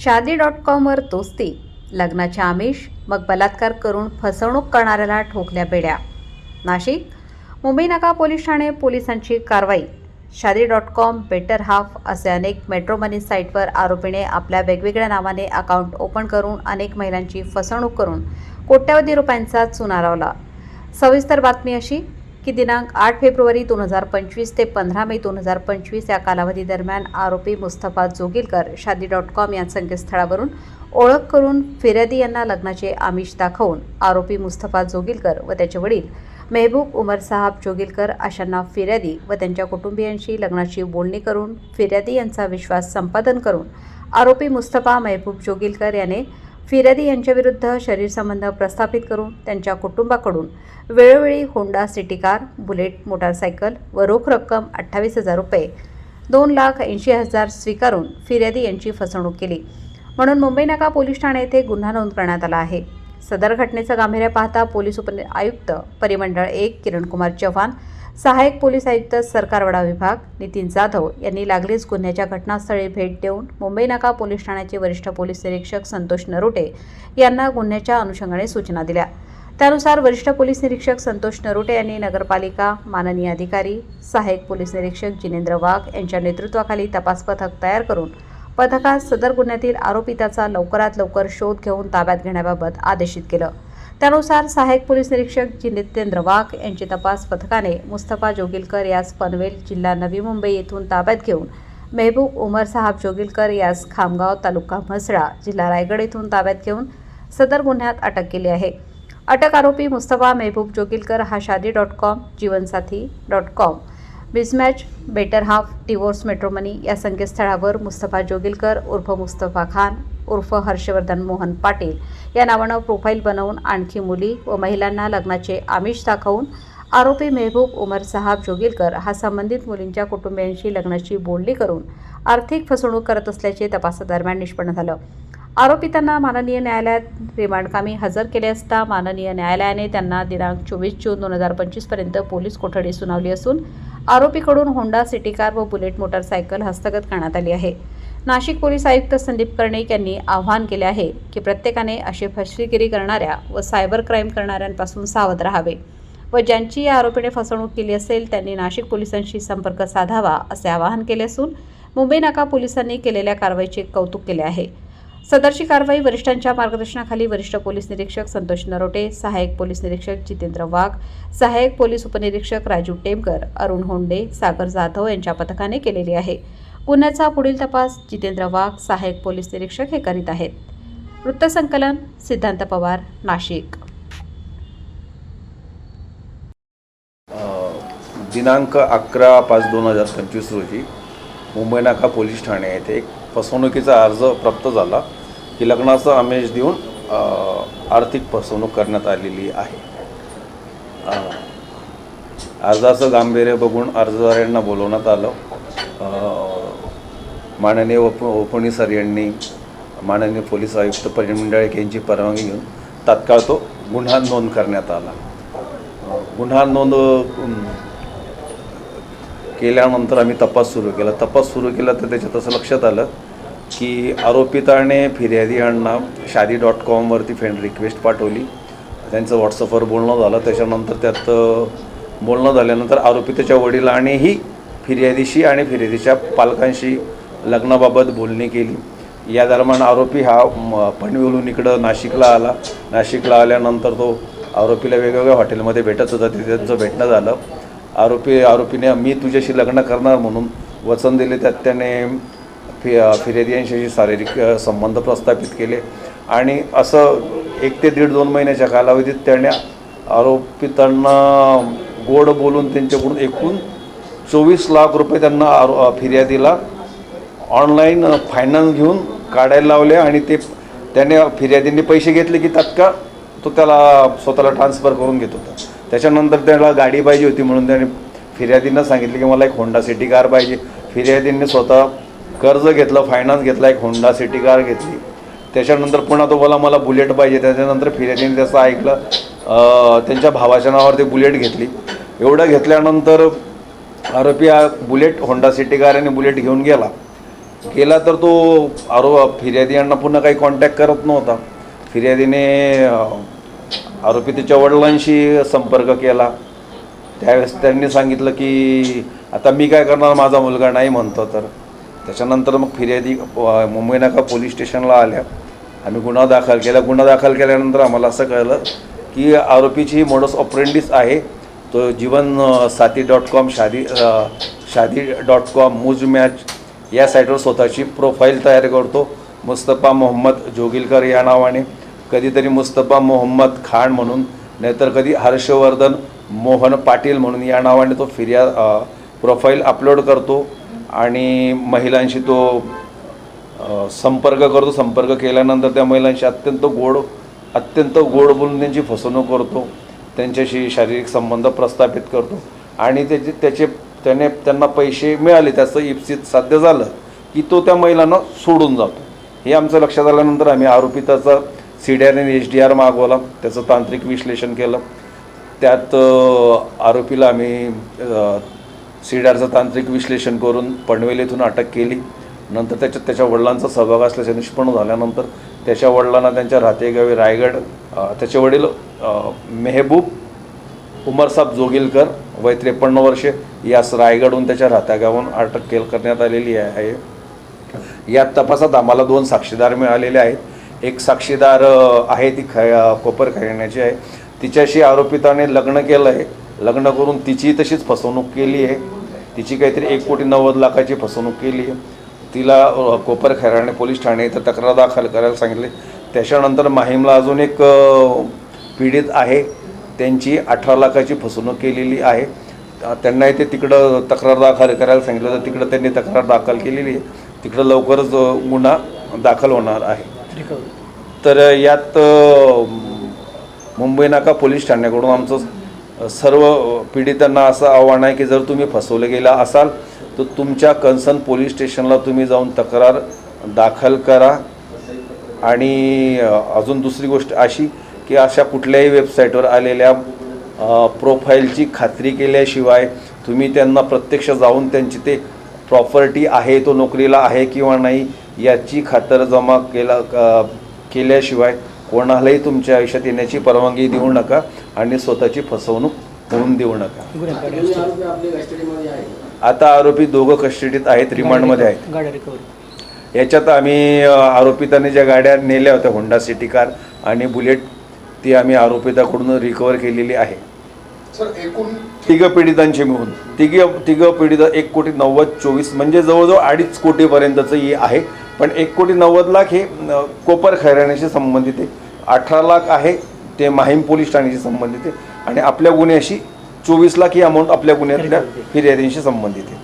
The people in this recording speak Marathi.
शादी डॉट कॉमवर दोस्ती. लग्नाचे आमिष मग बलात्कार करून फसवणूक करणाऱ्याला ठोकल्या बेड्या. नाशिक मुंबई नाका पोलीस ठाणे पोलिसांची कारवाई. Shaadi dot com better half असे अनेक मेट्रो मनी साईटवर आरोपीने आपल्या वेगवेगळ्या नावाने अकाउंट ओपन करून अनेक महिलांची फसवणूक करून कोट्यावधी रुपयांचा चुना लावला. सविस्तर बातमी अशी की दिनांक आठ फेब्रुवारी दोन हजार पंचवीस ते पंधरा मे दोन हजार पंचवीस या कालावधी दरम्यान आरोपी मुस्तफा जोगिलकर शादी डॉट कॉम या संकेतस्थळावरून ओळख करून फिर्यादी यांना लग्नाचे आमिष दाखवून आरोपी मुस्तफा जोगिलकर व त्याचे वडील मेहबूब उमर साहब जोगिलकर अशांना फिर्यादी व त्यांच्या कुटुंबियांशी लग्नाची बोलणी करून फिर्यादी यांचा विश्वास संपादन करून आरोपी मुस्तफा मेहबूब जोगिलकर याने फिर्यादी यांच्याविरुद्ध शरीरसंबंध प्रस्थापित करून त्यांच्या कुटुंबाकडून वेळोवेळी Honda City car Bullet motorcycle व रोख रक्कम अठ्ठावीस हजार रुपये दोन लाख ऐंशी हजार स्वीकारून फिर्यादी यांची फसवणूक केली. म्हणून मुंबई नाका पोलीस ठाणे येथे गुन्हा नोंद करण्यात आला आहे. सदर घटनेचं गांभीर्य पाहता पोलीस उप आयुक्त परिमंडळ एक किरणकुमार चव्हाण सहाय्यक पोलीस आयुक्त सरकारवाडा विभाग नितीन जाधव यांनी लागलीच गुन्ह्याच्या घटनास्थळी भेट देऊन मुंबई नाका पोलीस ठाण्याचे वरिष्ठ पोलीस निरीक्षक संतोष नरोटे यांना गुन्ह्याच्या अनुषंगाने सूचना दिल्या. त्यानुसार वरिष्ठ पोलीस निरीक्षक संतोष नरोटे यांनी नगरपालिका माननीय अधिकारी सहाय्यक पोलीस निरीक्षक जिनेंद्र वाघ यांच्या नेतृत्वाखाली तपास पथक तयार करून पथकात सदर गुन्ह्यातील आरोपिताचा लवकरात लवकर शोध घेऊन ताब्यात घेण्याबाबत आदेशित केलं. त्यानुसार सहाय्यक पोलीस निरीक्षक जितेंद्र वाघ यांची तपास पथकाने मुस्तफा जोगिलकर यास पनवेल जिल्हा नवी मुंबई येथून ताब्यात घेऊन मेहबूब उमर साहब जोगिलकर यास खामगाव तालुका म्हसळा जिल्हा रायगड येथून ताब्यात घेऊन सदर गुन्ह्यात अटक केली आहे. अटक आरोपी मुस्तफा मेहबूब जोगिलकर हा Shaadi dot com Jeevansathi dot com. Mismatch better half divorce matrimony या संकेतस्थळावर मुस्तफा जोगिलकर उर्फ मुस्तफा खान उर्फ हर्षवर्धन मोहन पाटील या नावानं प्रोफाईल बनवून आणखी मुली व महिलांना लग्नाचे आमिष दाखवून आरोपी मेहबूब उमर साहब जोगिलकर हा संबंधित मुलींच्या कुटुंबियांशी लग्नाची बोलणी करून आर्थिक फसवणूक करत असल्याचे तपासादरम्यान निष्पन्न झालं. आरोपितांना माननीय न्यायालयात रिमांडकामी हजर केले असता माननीय न्यायालयाने त्यांना दिनांक चोवीस जून दोन हजार पंचवीसपर्यंत पोलीस कोठडी सुनावली असून आरोपीकडून होंडा सिटी कार व बुलेट मोटारसायकल हस्तगत करण्यात आली आहे. नाशिक पोलीस आयुक्त संदीप कर्णिक यांनी आवाहन केले आहे की प्रत्येकाने अशी फसवेगिरी करणाऱ्या व सायबर क्राईम करणाऱ्यांपासून सावध राहावे व ज्यांची या आरोपीने फसवणूक केली असेल त्यांनी नाशिक पोलिसांशी संपर्क साधावा असे आवाहन केले असून मुंबई नाका पोलिसांनी केलेल्या कारवाईचे कौतुक केले आहे. सदरची कारवाई वरिष्ठांच्या मार्गदर्शनाखाली वरिष्ठ पोलीस निरीक्षक संतोष नरोटे सहाय्यक पोलीस निरीक्षक जितेंद्र वाघ सहाय्यक पोलीस उपनिरीक्षक राजू टेमकर अरुण होंडे सागर जाधव यांच्या पथकाने केलेली आहे. गुन्ह्याचा पुढील तपास जितेंद्र वाघ सहाय्यक पोलीस निरीक्षक हे करीत आहेत. वृत्तसंकलन सिद्धांत पवार नाशिक. दिनांक अकरा पाच दोन हजार पंचवीस रोजी मुंबई नाका पोलीस ठाणे येथे एक फसवणुकीचा अर्ज प्राप्त झाला. की लग्नाचं आमिष देऊन आर्थिक फसवणूक करण्यात आलेली आहे. अर्जाचं गांभीर्य बघून अर्जदारांना बोलवण्यात आलं. माननीय उप उपणी सर यांनी माननीय पोलीस आयुक्त परिमंडळ यांची परवानगी घेऊन तात्काळ तो गुन्हा नोंद करण्यात आला. गुन्हा नोंद केल्यानंतर आम्ही तपास सुरू केला. तपास सुरू केला तर त्याच्यात असं लक्षात आलं की आरोपिताने फिर्यादी यांना शादी डॉट कॉमवरती फ्रेंड रिक्वेस्ट पाठवली. त्यांचं व्हॉट्सअपवर बोलणं झालं. त्याच्यानंतर त्यात बोलणं झाल्यानंतर आरोपिताच्या वडिलांनीही फिर्यादीशी आणि फिर्यादीच्या पालकांशी लग्नाबाबत बोलणी केली. या दरम्यान आरोपी हा पनवेलून इकडं नाशिकला आला. नाशिकला आल्यानंतर तो आरोपीला वेगवेगळ्या हॉटेलमध्ये भेटत होता. तिथे त्यांचं भेटणं झालं. आरोपी आरोपीने मी तुझ्याशी लग्न करणार म्हणून वचन दिले त्यात त्याने फि फिर्यादी यांच्याशी शारीरिक संबंध प्रस्थापित केले. आणि असं एक ते दीड दोन महिन्याच्या कालावधीत त्याने आरोपितांना गोड बोलून त्यांच्याकडून एकूण चोवीस लाख रुपये त्यांना आरो फिर्यादीला ऑनलाईन फायनान्स घेऊन काढायला लावले आणि ते त्याने फिर्यादींनी पैसे घेतले की तात्काळ तो त्याला स्वतःला ट्रान्सफर करून घेत होता. त्याच्यानंतर त्याला गाडी पाहिजे होती म्हणून त्याने फिर्यादींना सांगितलं की मला एक होंडा सिटी कार पाहिजे. फिर्यादींनी स्वतः कर्ज घेतलं फायनान्स घेतला एक होंडा सिटी कार घेतली. त्याच्यानंतर पुन्हा तो बोला मला बुलेट पाहिजे. त्याच्यानंतर फिर्यादीने त्याचं ऐकलं. त्यांच्या भावाच्या नावावर ते बुलेट घेतली. एवढं घेतल्यानंतर आरोपी हा बुलेट होंडा सिटी कार आणि बुलेट घेऊन गेला. केला तर तो आरो फिर्यादी यांना पुन्हा काही कॉन्टॅक्ट करत नव्हता. फिर्यादीने आरोपी त्याच्या वडिलांशी संपर्क केला. त्यावेळेस त्यांनी सांगितलं की आता मी काय करणार? माझा मुलगा नाही म्हणतो तर. त्याच्यानंतर मग फिर्यादी मुंबई नाका पोलीस स्टेशनला आल्या. आम्ही गुन्हा दाखल केला. गुन्हा दाखल केल्यानंतर आम्हाला असं कळलं की आरोपीची ही मोडस ऑपरेंडिस आहे. तो Jeevan Saathi dot com Shaadi Shaadi dot com Mooz match या साईटवर स्वतःची प्रोफाईल तयार करतो. मुस्तफा मोहम्मद जोगिलकर या नावाने. कधीतरी मुस्तफा मोहम्मद खान म्हणून नाहीतर कधी हर्षवर्धन मोहन पाटील म्हणून या नावाने तो फिर्या प्रोफाईल अपलोड करतो आणि महिलांशी तो संपर्क करतो. संपर्क केल्यानंतर त्या महिलांशी अत्यंत गोड अत्यंत गोड बोलून त्यांची फसवणूक करतो. त्यांच्याशी शारीरिक संबंध प्रस्थापित करतो. आणि त्याचे त्याचे त्याने त्यांना पैसे मिळाले. त्याचं इप्सित साध्य झालं की तो त्या महिलांना सोडून जातो. हे आमचं लक्षात आल्यानंतर आम्ही आरोपिताचा सी डी आर आणि एच डी आर मागवला त्याचं तांत्रिक विश्लेषण केलं. त्यात आरोपीला आम्ही सी डी आरचं तांत्रिक विश्लेषण करून पनवेल येथून अटक केली. नंतर त्याच्यात त्याच्या वडिलांचा सहभाग असल्याचे निष्पन्न झाल्यानंतर त्याच्या वडिलांना त्यांच्या राहतेगावी रायगड त्याचे वडील मेहबूब उमरसाब जोगिलकर वय त्रेपन्न वर्षे यास रायगडहून त्याच्या राहत्यागावून अटक केल करण्यात आलेली आहे. या तपासात आम्हाला दोन साक्षीदार मिळालेले आहेत. एक साक्षीदार आहे ती ख कोपर खैरण्याची आहे. तिच्याशी आरोपिताने लग्न केलं आहे लग्न करून तिची तशीच फसवणूक केली आहे. तिची काहीतरी एक कोटी नव्वद लाखाची फसवणूक केली आहे. तिला कोपर खैराणे पोलीस ठाणे इथं तक्रार दाखल करायला सांगितले. त्याच्यानंतर माहीमला अजून एक पीडित आहे. त्यांची अठरा लाखाची फसवणूक केलेली आहे. त्यांना इथे तिकडं तक्रार दाखल करायला सांगितलं. तर तिकडं त्यांनी तक्रार दाखल केलेली आहे. तिकडं लवकरच गुन्हा दाखल होणार आहे. तर यात मुंबई नाका पोलीस ठाण्याकडून आमचं सर्व पीडितांना असं आव्हान आहे की जर तुम्ही फसवले गेला असाल तर तुमच्या कन्सर्न पोलीस स्टेशनला तुम्ही जाऊन तक्रार दाखल करा. आणि अजून दुसरी गोष्ट अशी की अशा कुठल्याही वेबसाईटवर आलेल्या प्रोफाईलची खात्री केल्याशिवाय तुम्ही त्यांना प्रत्यक्ष जाऊन त्यांची ते प्रॉपर्टी आहे तो नोकरीला आहे किंवा नाही याची खातरजमा केला केल्याशिवाय कोणालाही तुमच्या आयुष्यात येण्याची परवानगी देऊ नका आणि स्वतःची फसवणूक होऊन देऊ नका. आता आरोपी दोघं कस्टडीत आहेत रिमांडमध्ये आहेत. याच्यात आम्ही आरोपितांनी ज्या गाड्या नेल्या होत्या होंडा सिटी कार आणि बुलेट ती आम्ही आरोपिताकडून रिकवर केलेली आहे. सर एकूण तिघं पीडितांची मिळून तिघ तिघं पीडित एक कोटी नव्वद चोवीस म्हणजे जवळजवळ अडीच कोटीपर्यंतचं हे आहे. पण एक कोटी नव्वद लाख हे कोपर खैराण्याशी संबंधित आहे. अठरा लाख आहे ते माहीम पोलीस ठाण्याशी संबंधित आहे. आणि आपल्या गुन्ह्याशी चोवीस लाख ही अमाऊंट आपल्या गुन्ह्यातल्या फिर्यादींशी संबंधित आहे.